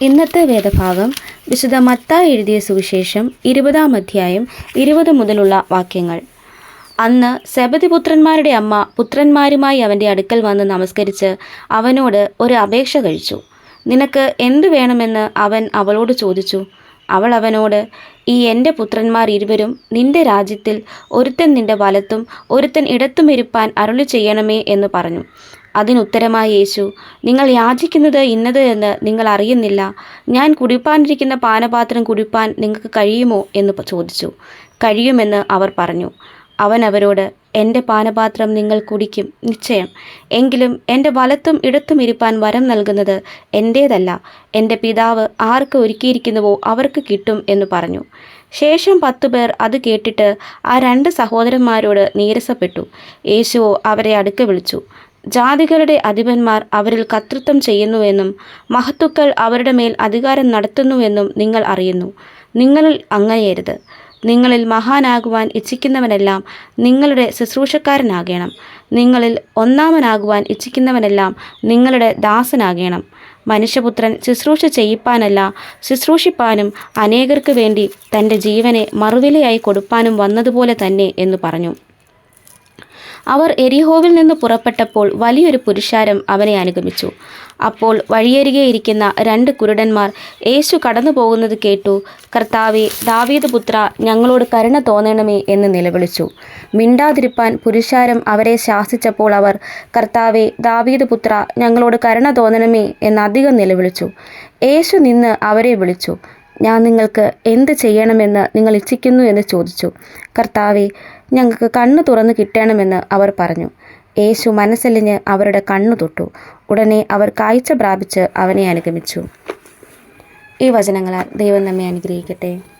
ഇന്നത്തെ വേദഭാഗം വിശുദ്ധ മത്ത എഴുതിയ സുവിശേഷം ഇരുപതാം അധ്യായം ഇരുപത് മുതലുള്ള വാക്യങ്ങൾ. അന്ന് സെബതിപുത്രന്മാരുടെ അമ്മ പുത്രന്മാരുമായി അവന്റെ അടുക്കൽ വന്ന് നമസ്കരിച്ച് അവനോട് ഒരു അപേക്ഷ കഴിച്ചു. നിനക്ക് എന്തു വേണമെന്ന് അവൻ അവളോട് ചോദിച്ചു. അവൾ അവനോട് ഈ എന്റെ പുത്രന്മാർ ഇരുവരും നിന്റെ രാജ്യത്തിൽ ഒരുത്തൻ നിന്റെ വലത്തും ഒരുത്തൻ ഇടത്തും ഇരുപ്പാൻ അരുളി ചെയ്യണമേ എന്ന് പറഞ്ഞു. അതിനുത്തരമായി യേശു നിങ്ങൾ യാചിക്കുന്നത് ഇന്നത് എന്ന് നിങ്ങൾ അറിയുന്നില്ല. ഞാൻ കുടിപ്പാനിരിക്കുന്ന പാനപാത്രം കുടിപ്പാൻ നിങ്ങൾക്ക് കഴിയുമോ? എന്ന് ചോദിച്ചു. കഴിയുമെന്ന് അവർ പറഞ്ഞു. അവൻ അവരോട് എന്റെ പാനപാത്രം നിങ്ങൾ കുടിക്കും നിശ്ചയം. എങ്കിലും എന്റെ വലത്തും ഇടത്തും ഇരുപ്പാൻ വരം നൽകുന്നത് എന്റേതല്ല. എന്റെ പിതാവ് ആർക്ക് ഒരുക്കിയിരിക്കുന്നുവോ അവർക്ക് കിട്ടും എന്ന് പറഞ്ഞു. ശേഷം പത്തു പേർ അത് കേട്ടിട്ട് ആ രണ്ട് സഹോദരന്മാരോട് നീരസപ്പെട്ടു. യേശുവോ അവരെ അടുക്ക വിളിച്ചു ജാതികളുടെ അധിപന്മാർ അവരിൽ കർത്തൃത്വം ചെയ്യുന്നുവെന്നും മഹത്തുക്കൾ അവരുടെ മേൽ അധികാരം നടത്തുന്നുവെന്നും നിങ്ങൾ അറിയുന്നു. നിങ്ങളിൽ അങ്ങനെയരുത്. നിങ്ങളിൽ മഹാനാകുവാൻ ഇച്ഛിക്കുന്നവനെല്ലാം നിങ്ങളുടെ ശുശ്രൂഷക്കാരനാകണം. നിങ്ങളിൽ ഒന്നാമനാകുവാൻ ഇച്ഛിക്കുന്നവനെല്ലാം നിങ്ങളുടെ ദാസനാകണം. മനുഷ്യപുത്രൻ ശുശ്രൂഷ ചെയ്യിപ്പാനല്ല ശുശ്രൂഷിപ്പാനും അനേകർക്ക് വേണ്ടി തന്റെ ജീവനെ മറുവിലയായി കൊടുപ്പാനും വന്നതുപോലെ തന്നെ എന്ന് പറഞ്ഞു. അവർ എരിഹോവിൽ നിന്ന് പുറപ്പെട്ടപ്പോൾ വലിയൊരു പുരുഷാരം അവനെ അനുഗമിച്ചു. അപ്പോൾ വഴിയരികെ ഇരിക്കുന്ന രണ്ട് കുരുടന്മാർ യേശു കടന്നു പോകുന്നത് കേട്ടു. കർത്താവെ ദാവീദ് പുത്ര ഞങ്ങളോട് കരുണ തോന്നണമേ എന്ന് നിലവിളിച്ചു. മിണ്ടാതിരിപ്പാൻ പുരുഷാരം അവരെ ശാസിച്ചപ്പോൾ അവർ കർത്താവെ ദാവീദ് പുത്ര ഞങ്ങളോട് കരുണ തോന്നണമേ എന്ന് അധികം നിലവിളിച്ചു. യേശു നിന്ന് അവരെ വിളിച്ചു. ഞാൻ നിങ്ങൾക്ക് എന്ത് ചെയ്യണമെന്ന് നിങ്ങൾ ഇച്ഛിക്കുന്നു എന്ന് ചോദിച്ചു. കർത്താവെ ഞങ്ങൾക്ക് കണ്ണു തുറന്നു കിട്ടണമെന്ന് അവർ പറഞ്ഞു. യേശു മനസ്സലിഞ്ഞ് അവരുടെ കണ്ണു തൊട്ടു. ഉടനെ അവർ കാഴ്ച പ്രാപിച്ച് അവനെ അനുഗമിച്ചു. ഈ വചനങ്ങളാൽ ദൈവം നമ്മെ അനുഗ്രഹിക്കട്ടെ.